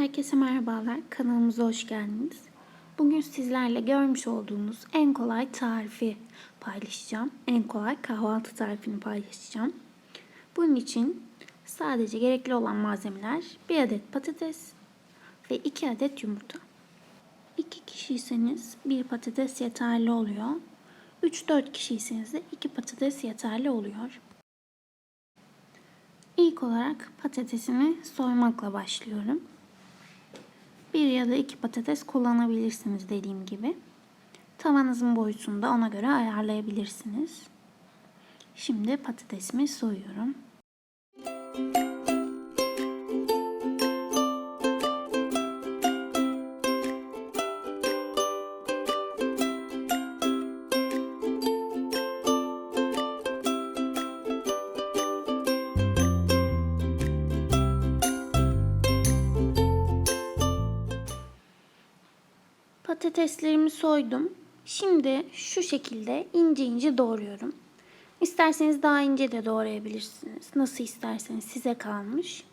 Herkese merhabalar. Kanalımıza hoş geldiniz. Bugün sizlerle görmüş olduğunuz en kolay tarifi paylaşacağım. En kolay kahvaltı tarifini paylaşacağım. Bunun için sadece gerekli olan malzemeler 1 adet patates ve 2 adet yumurta. 2 kişiyseniz 1 patates yeterli oluyor. 3-4 kişiyseniz de 2 patates yeterli oluyor. İlk olarak patatesimi soymakla başlıyorum. Bir ya da iki patates kullanabilirsiniz dediğim gibi. Tavanızın boyutunu da ona göre ayarlayabilirsiniz. Şimdi patatesimi soyuyorum. Patateslerimi soydum. Şimdi şu şekilde ince ince doğruyorum. İsterseniz daha ince de doğrayabilirsiniz. Nasıl isterseniz size kalmış.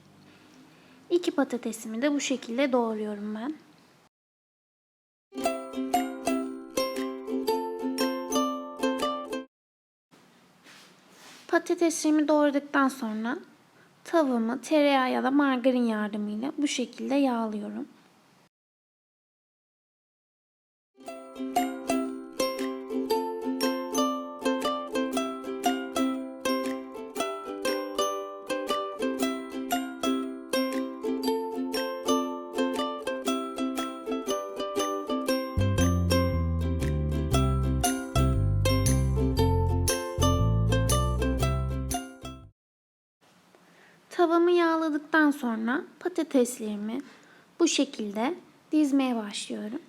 İki patatesimi de bu şekilde doğruyorum ben. Patateslerimi doğradıktan sonra tavamı tereyağı ya da margarin yardımıyla bu şekilde yağlıyorum. Tavamı yağladıktan sonra patateslerimi bu şekilde dizmeye başlıyorum.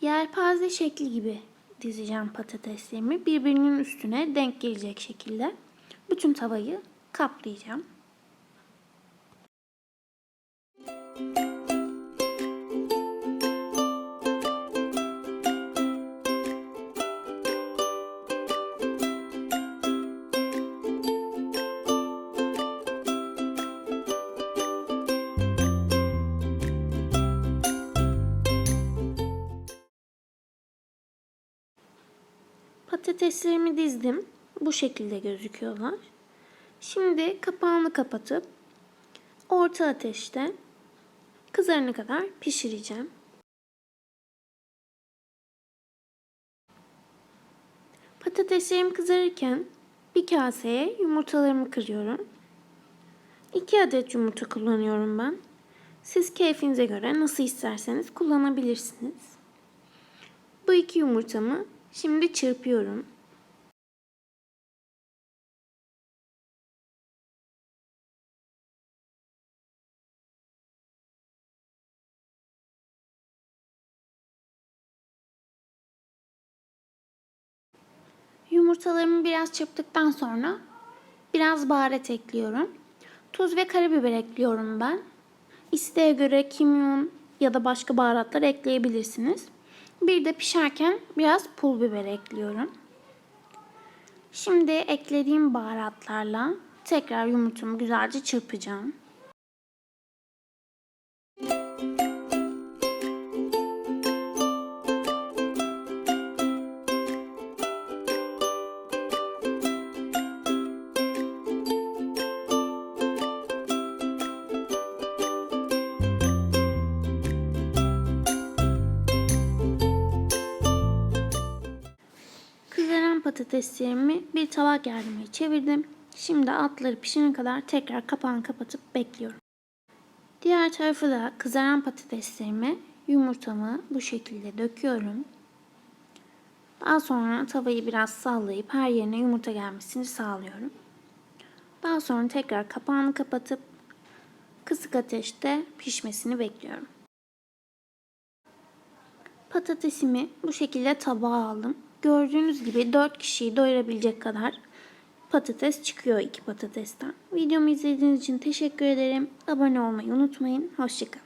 Yelpaze şekli gibi dizeceğim patateslerimi birbirinin üstüne denk gelecek şekilde bütün tavayı kaplayacağım. Patateslerimi dizdim. Bu şekilde gözüküyorlar. Şimdi kapağını kapatıp orta ateşte kızarana kadar pişireceğim. Patateslerim kızarırken bir kaseye yumurtalarımı kırıyorum. 2 adet yumurta kullanıyorum ben. Siz keyfinize göre nasıl isterseniz kullanabilirsiniz. Bu iki yumurtamı Şimdi çırpıyorum. Yumurtalarımı biraz çırptıktan sonra biraz baharat ekliyorum. Tuz ve karabiber ekliyorum ben. İsteğe göre kimyon ya da başka baharatlar ekleyebilirsiniz. Bir de pişerken biraz pul biber ekliyorum. Şimdi eklediğim baharatlarla tekrar yumurtamı güzelce çırpacağım. Patateslerimi bir tabak yardımıyla çevirdim. Şimdi altları pişene kadar tekrar kapağını kapatıp bekliyorum. Diğer tarafı da kızaran patateslerimi yumurtamı bu şekilde döküyorum. Daha sonra tavayı biraz sallayıp her yerine yumurta gelmesini sağlıyorum. Daha sonra tekrar kapağını kapatıp kısık ateşte pişmesini bekliyorum. Patatesimi bu şekilde tabağa aldım. Gördüğünüz gibi 4 kişiyi doyurabilecek kadar patates çıkıyor iki patatesten. Videomu izlediğiniz için teşekkür ederim. Abone olmayı unutmayın. Hoşçakalın.